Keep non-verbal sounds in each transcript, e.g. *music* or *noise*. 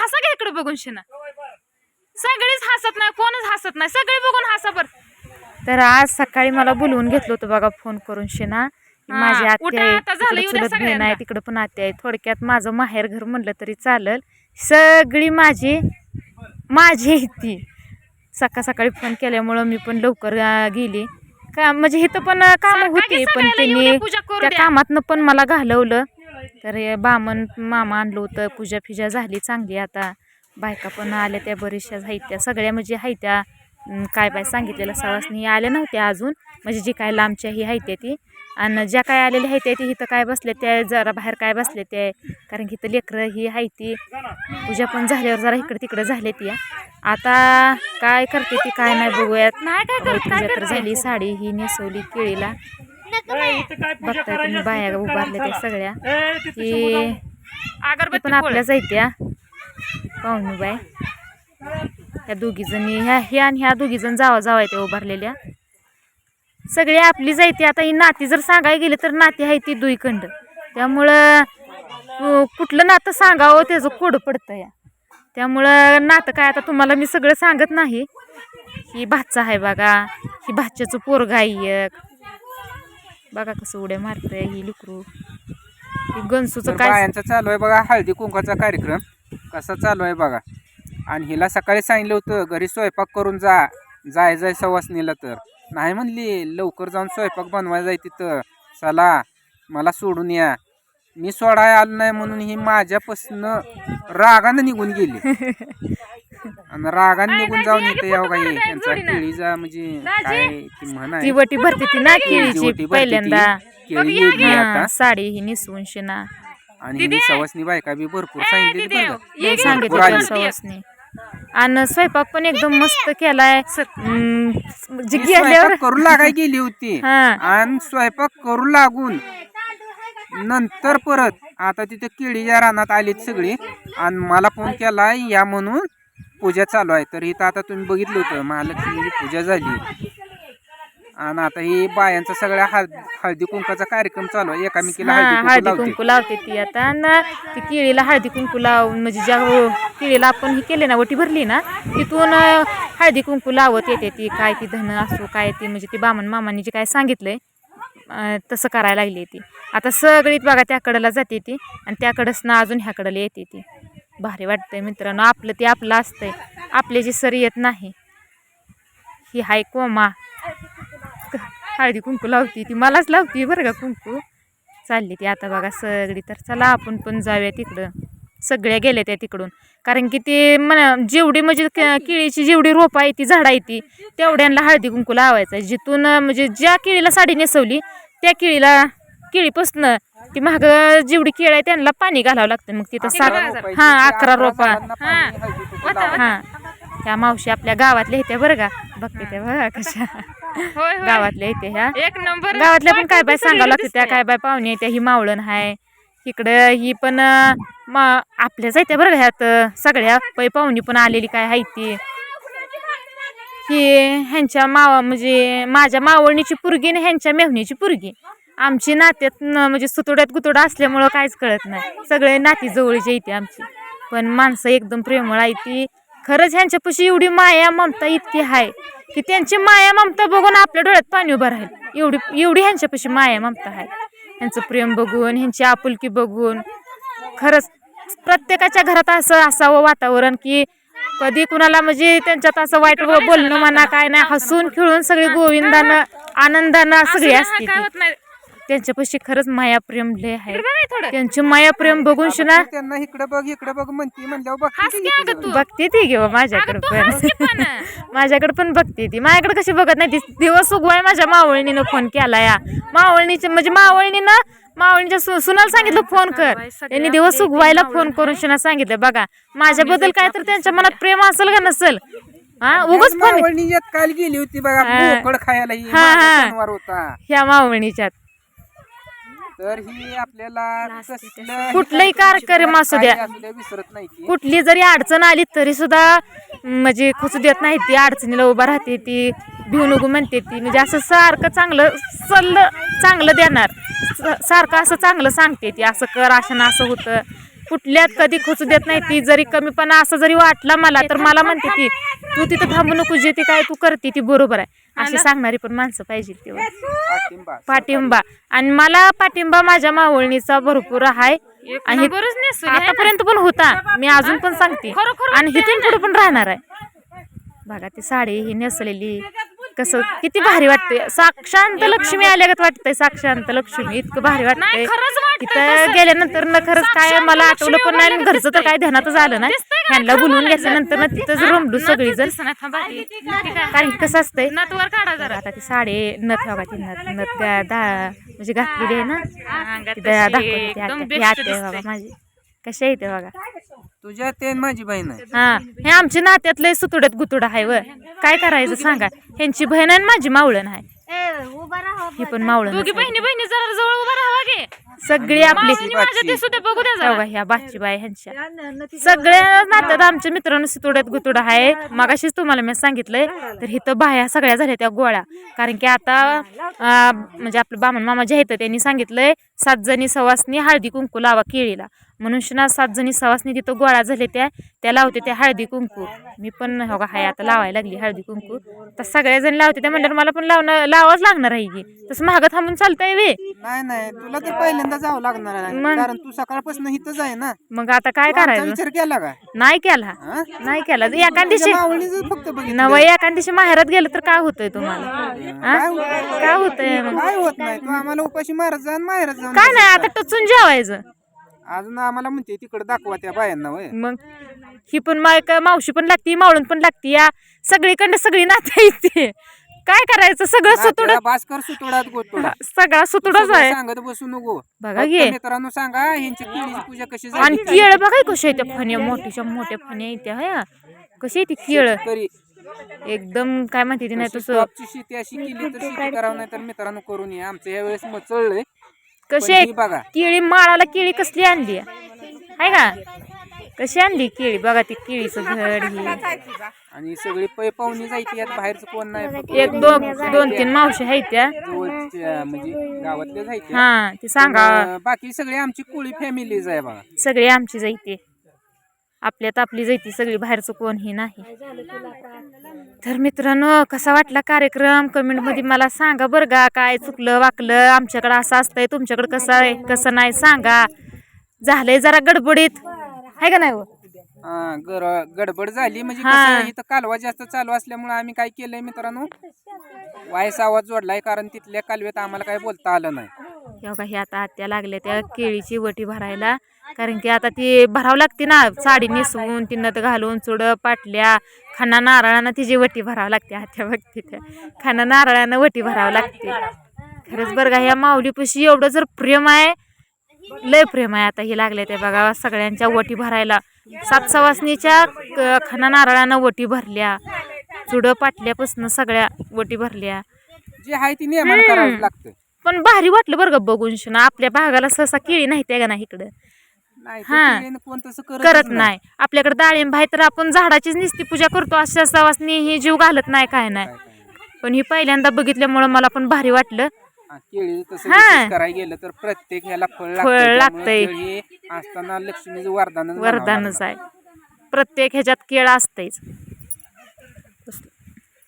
हसा का इकडे बघून शिना? सगळीच हसत नाही कोणच हसत नाही. सगळी बघून हसा बर. तर आज सकाळी मला बोलवून घेतलं होतं बघा फोन करून शिना. माझी आत्या आहे आता झालं, तिकडं येऊ द्या चुलत बहीण आहे सगळ्यांना. तिकडं पण आत्या आहे. थोडक्यात माझं माहेर घर म्हणलं तरी चालेल. सगळी माझी माझी ती. सकाळ सकाळी फोन केल्यामुळं मी पण लवकर गेली. का म्हणजे इथं पण काम होते पण त्यांनी त्या. कामातनं पण मला घालवलं. तर हे बामण मामा आणलं होतं. पूजा फिजा झाली चांगली आता. बायका पण आल्या त्या बऱ्याचशा आहेत त्या सगळ्या म्हणजे आहेत त्या अं, काय बाय सांगितलेलं सवासनी आल्या नव्हत्या अजून. म्हणजे जी काय लांबच्या ही आहेत त्या ती. आणि ज्या काय आलेल्या आहेत त्या ती इथं काय बसल्या त्या जरा बाहेर काय बसले ते कारण की इथं लेकरं ही आहे ती पूजा पण झाल्यावर जरा इकडं तिकडं झाले ती आता काय करते ती काय नाही बघूयात. नाही काय तर? झाली साडी ही नेसवली केळीला. बघताय तुम्ही बाया उभारल्या त्या सगळ्या. की अगरबत्ती पण. आपल्याच आहेत त्या पाहुणी बाय ह्या दोघी जणी ह्या ह्या आणि ह्या दोघी जण जावा जावा त्या उभारलेल्या. सगळे आपलीच आहे ती आता ही नाती जर सांगायला गेली तर नाती आहे ती दुईखंड. त्यामुळं कुठलं नातं सांगावं त्याचं कोड पडतं या. त्यामुळं नातं काय आता तुम्हाला मी सगळं सांगत नाही. ही भाचा आहे बघा. ही भाच्याचं पोरग आहे एक. बघा कसं उड्या मारतंय ही लिकरू. ही गणसूचं काय बायांचा चालू आहे बघा हळदी कुंकाचा कार्यक्रम. कसा चालू आहे बघा. आणि हिला सकाळी सांगितलं होतं घरी स्वयंपाक करून जा. जाय जाय सवासनीला तर. नाही म्हणली लवकर जाऊन स्वयंपाक बनवायला जाय तिथं. चला मला सोडून या. मी सोडाय आलो नाही म्हणून ही माझ्यापासनं रागानं निघून गेली. *laughs* आणि रागानं निघून जाऊन यावं काही त्यांचा जोडीनं. केळीचा म्हणजे. काय ती म्हण ती आहे वटी भरते ती ना केळीची भरते ती. पहिल्यांदा. केळी. हा, आता. साडी ही निसवून शिना. आणि सवासनी बायका बी भरपूर सांगितली बरं का. आली. सवासनी आणि स्वयंपाक पण एकदम मस्त केलाय. हम्म, ती गेल्यावर स्वयंपाक करू लागाय गेली होती. हा. आणि स्वयंपाक करू लागून नंतर परत आता तिथे केळीच्या रानात आलीत सगळी. आणि मला फोन केला या म्हणून पूजा चालू आहे. तर इथं आता तुम्ही बघितलं होतं महालक्ष्मीची पूजा झाली. आणि आता ही बायांचा सगळ्या हळद हळदी कुंकाचा कार्यक्रम चालू आहे. एकामेकीला हळदी कुंकू लावते. ती आता. आणि ती केळीला हळदी कुंकू लावून म्हणजे ज्या हो- केळीला आपण ही केले ना वटी भरली ना तिथून हळदी कुंकू लावत येते ती. काय ती धन असो काय ती म्हणजे ती बामण मामांनी जे काय सांगितलंय तसं करायला लागली ती. आता सगळीत बघा त्याकडला जाते ती. आणि त्याकडंच ना अजून ह्याकडला येते ती. भारी वाटतंय मित्रांनो. आपलं ते आपलं असतंय. आपल्याची सर येत नाही ही हाय कोमा. हळदी कुंकू लावती ती. मलाच लावती बरं का कुंकू. चालली ती आता बघा सगळी. तर चला आपण पण जाऊया तिकडं. सगळ्या गेल्या त्या तिकडून. कारण की ते मन जेवढी म्हणजे क- केळीची जेवढी रोपं आहे ती झाडं आहे ती तेवढ्यांना हळदी कुंकू लावायचं आहे जिथून म्हणजे ज्या केळीला साडी नेसवली त्या केळीला केळीपासनं ती महाग जेवढी केळ आहे त्यांना पाणी घालावं लागतं. मग तिथं सात. हा त्या अकरा रोपा. हा. ह्या मावशी आपल्या गावातल्या येत्या बरं का? बघते त्या बघा कशा गावातल्या येते ह्या. एक नंबर. गावातल्या पण काय बाय सांगावं लागतं त्या. काय बाय पाहुणे त्या ही मावळण हाय. इकडं ही पण आपल्याच आहे त्या बरं का ह्यात सगळ्या. पै पाहुणी पण आलेली काय आहे ती. ही ह्यांच्या मावा म्हणजे माझ्या मावळणीची पुरगी आणि ह्यांच्या मेहणीची पुरगी. आमची नात्यात म्हणजे सुतोड्यात गुतोडा असल्यामुळं काहीच कळत नाही. सगळे नाती जवळचे येते आमची. पण माणसं एकदम प्रेमळ आहे ती. खरंच ह्यांच्यापाशी एवढी माया ममता इतकी आहे की त्यांची माया ममता बघून आपल्या डोळ्यात पाणी उभं राहील. एवढी एवढी ह्यांच्यापाशी माया ममता आहे ह्यांचं प्रेम बघून ह्यांची आपुलकी बघून. खरंच प्रत्येकाच्या घरात असं असावं वातावरण की कधी कुणाला म्हणजे त्यांच्यात असं वाईट बोलणं म्हणा काय नाही हसून खेळून सगळी गोविंदानं आनंदानं सगळी असं असते. त्यांच्यापाशी खरंच माया प्रेम लय आहे. इकडं बघ हे थोडं. त्यांची माया प्रेम बघून शिना त्यांना इकडे बघ इकडे बघ म्हणती म्हणल्यावर बघ. बघते ती घेऊ माझ्याकडे पण. *laughs* माझ्याकडे पण बघते ती. माझ्याकडे कशी बघत नाही ती. दिवस उगवाय माझ्या मावळणीनं फोन केला या. मावळणीचे म्हणजे मावळणीनं मावळणीच्या सुनाला सांगितलं फोन कर. त्यांनी दिवस उगवायला फोन करून शिना सांगितलं. बघा माझ्याबद्दल काय तर त्यांच्या मनात प्रेम असेल का नसेल? हा उगच फोन काल गेली होती बघा हा. खायला माझा. शनिवार होता. ह्या मावळणीच्यात. तर ही आपल्याला कसलं- कुठलंही कार्यक्रम असू द्या. विसरत नाही ती. कुठली जरी अडचण आली तरी सुद्धा म्हणजे खुचू देत नाही ती अडचणीला उभा राहते ती भिवून उगू म्हणते ती. म्हणजे असं सारखं चांगलं सल्ल चांगलं देणार. स- सारखं असं चांगलं सांगते ती असं कर असं ना असं होतं. कुठल्यात कधी खोचू देत नाही ती जरी कमीपणा असं जरी वाटला मला तर मला म्हणते ती तू तिथं थांबू नको जे ती काय तू करते ती बरोबर आहे. अशी सांगणारी पण माणसं पाहिजे तेव्हा. पाठिंबा आणि मला पाठिंबा माझ्या मावळणीचा भरपूर आहे. आणि आतापर्यंत पण होता. मी अजून पण सांगते. आणि इथून पुढे पण राहणार आहे. बघा ती साडी ही नेसलेली कसं किती भारी वाटतंय. साक्षांत लक्ष्मी आल्यागत वाटतंय साक्षांत लक्ष्मी. इतकं भारी वाटतंय. नाही, खरंच वाटतंय तिथं. गेल्यानंतर न खरंच काय मला आठवलं पण नाही घरचं तर काय ध्यानातच आलं नाही. का? ह्यांना बोलवून बोलायचं. घेतल्यानंतर ना तिथंच ती. ती काय? कारण कसं असतंय? नथवर काढा जरा. आता ती साडी नथ बघा ती नथ नथ दा दा- म्हणजे घातलेली आहे ना? अंगात ती दा- तशी दाखवते ती एकदम आत्या- ती best आत्या आहे दिसते. बाबा माझी. कशी आहे ते बघा. तुझ्या ते माझी बहीण आहे. हा हे आमच्या नात्यातले सुतुड्यात गुतुड आहे व. काय करायचं सांगा? ह्यांची बहीण आहे आणि माझी मावळण आहे. ही पण मावळण बहिणी बहिणी जरा जवळ उभा राहावा गे सगळी आपली मावशीनी माझ्या ते सुद्धा बघू द्या जरा. बघा ह्या बाची ह्यांच्या. सगळ्या नात्यात आमच्या मित्रांनो सितुड्यात गुतुड आहे मगाशीच तुम्हाला मी सांगितलंय तर इथं बाया सगळ्या झाल्या त्या गोळ्या. कारण की आता म्हणजे आपलं बामण मामा जे आहेत त्यांनी सांगितलंय सात जणी सवासनी हळदी कुंकू लावा केळीला. म्हणून शिना सात जणी सवासनी तिथं गोळा झाले त्या त्या लावते त्या हळदी कुंकू. मी पण हो का हाय आता लावायला लागली हळदी कुंकू. तर सगळ्या जण लावते त्या म्हणल्यावर मला पण लावणं लावाच लागणार आहे की. तसं महाग थांबून चालतंय वे. नाही नाही तुला तर पहिल्यांदा जावं लागणार आहे. मग? कारण तू सकाळपासून इथंच आहे ना. मग आता काय तू आमचा करायचं? विचार केला का? नाही केला. हा? नाही केला. एका दिवशी मावळीच फक्त बघितलं. नवं एका दिवशी माहेरात गेलं तर काय होतंय तुम्हाला? हा? काय होतंय? काय होतंय मग? काय होत नाही? तू आम्हाला उपाशी मारत जा आणि माहेरात जाऊन काय नाही आता टचून जेवायचं. अजून आम्हाला म्हणते तिकडे दाखवा त्या बायांना वय. मग ही पण मा का मावशी पण लागती मावळून पण लागती या सगळीकडे सगळी नाते येते काय करायचं? सगळं सुतुड भास्कर सुतोडात गोतोडा. सगळा सुतुडच आहे. सांगत बसू नको. बघा घे. मित्रांनो सांगा ह्यांची केळीची पूजा कशी आणि केळ बघा कशा येत्या फण्या मोठ्याच्या मोठ्या फण्या येत्या हया कशी येते केळ? एकदम काय म्हणते ती नाही तसं. शेती अशी केली तर शेती करावं नाही तर मित्रांनो करून ये. आमचं या वेळेस मचळलंय कशी पण आहे? बघा. केळी माळाला केळी कसली आणली आहे का? कशी आणली केळी? बघा ती केळीचं घड ही. आणि सगळी पै पाहुणी जायची यात बाहेरचं कोण नाही फक्त. एक दोन दोन तीन मावशी आहेत त्या. जवळच्या म्हणजे गावातले जायचे हा ती सांगा. बाकी सगळी आमची कोळी फॅमिलीज आहे बघा. सगळी आमची जायते. आपल्यात आपली जायती सगळी बाहेरचं कोणही नाही. तर मित्रांनो कसा वाटला कार्यक्रम? कमेंटमध्ये मला सांगा बरं का काय चुकलं वाकलं? आमच्याकडं असं असतंय तुमच्याकडं कसं आहे कसं नाही सांगा. झालंय जरा गडबडीत. आहे का नाही हो? हा, गर- गडबड झाली. म्हणजे हा. कसं आहे, इथं कालवा जास्त चालू असल्यामुळे आम्ही काय केलंय मित्रांनो? वायस आवाज जोडलाय कारण तिथल्या कालव्यात आम्हाला काय बोलता आलं नाही. हे बघा हे आता आत्या लागल्या त्या केळीची वटी भरायला. कारण की आता ती भरावं लागते ना साडी नेसवून ती नथ घालून चुड पाटल्या खाना नारळानं तिची वटी भरावं लागते आत्या बघते त्या खाना नारळानं वटी भरावं लागते. खरंच बरं का ह्या माऊलीपाशी एवढं जर प्रेम आहे लय प्रेम आहे आता हे लागले ते बघा सगळ्यांच्या वटी भरायला. सात सवासनीच्या क- खाना नारळानं वटी भरल्या. चुडं पाटल्यापासून सगळ्या वटी भरल्या. जे आहे ती नियमानं करावं लागतं. पण भारी वाटलं बरं का बघून शिना. आपल्या भागाला सहसा केळी नाही त्या का नाही इकडं? हा. करत नाही. आपल्याकडे डाळिंब आहे तर आपण झाडाचीच निस्ती पूजा करतो अशा सवासनी ही जीव घालत नाही काय नाही. पण ही पहिल्यांदा बघितल्यामुळं मला पण भारी वाटलं. केळी तसं हा. विशेष करायला गेलं तर प्रत्येक ह्याला फळ फळ लागतंय. त्यामुळे लागतंय. केळी असताना लक्ष्मीचं वरदान वरदानच आहे. प्रत्येक ह्याच्यात केळ असतेच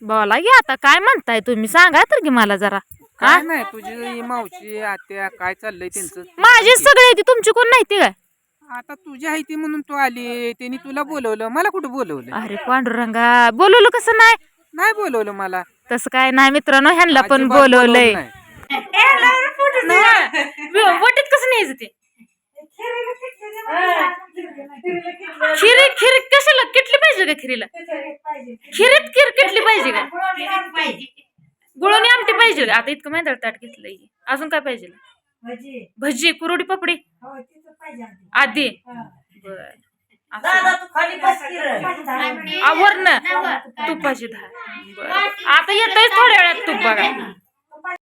बोला की आता काय म्हणताय तुम्ही? सांगा तर की मला जरा. हा? काय नाही तुझी ही मावशी आत्या काय चाललंय त्यांचं? माझी सगळे ती. तुमची कोण नाही ती काय? आता तुझी आहे ती म्हणून तू आली. त्यांनी तुला बोलवलं. मला कुठं बोलवलं? अरे पांडुरंगा बोलवलं कसं नाही? नाही बोलवलं मला. तसं काय नाही मित्रांनो ह्यांना पण अजिबात बोलवलंय. नाही. वटीत कसं न्यायचं ते? खिरी खिरी कशाला? किटली पाहिजे का खिरीला? खिरीत खीर किटली पाहिजे का? गुळवणी आमटी. पाहिजे. का आता इतकं मैदाळ ताट घेतलंय अजून काय पाहिजे? भजी. कुरवडी पपडी? आधी? बर. आवरण तुपाची धार. बर. आता येतोय थोड्या वेळात तूप बघा.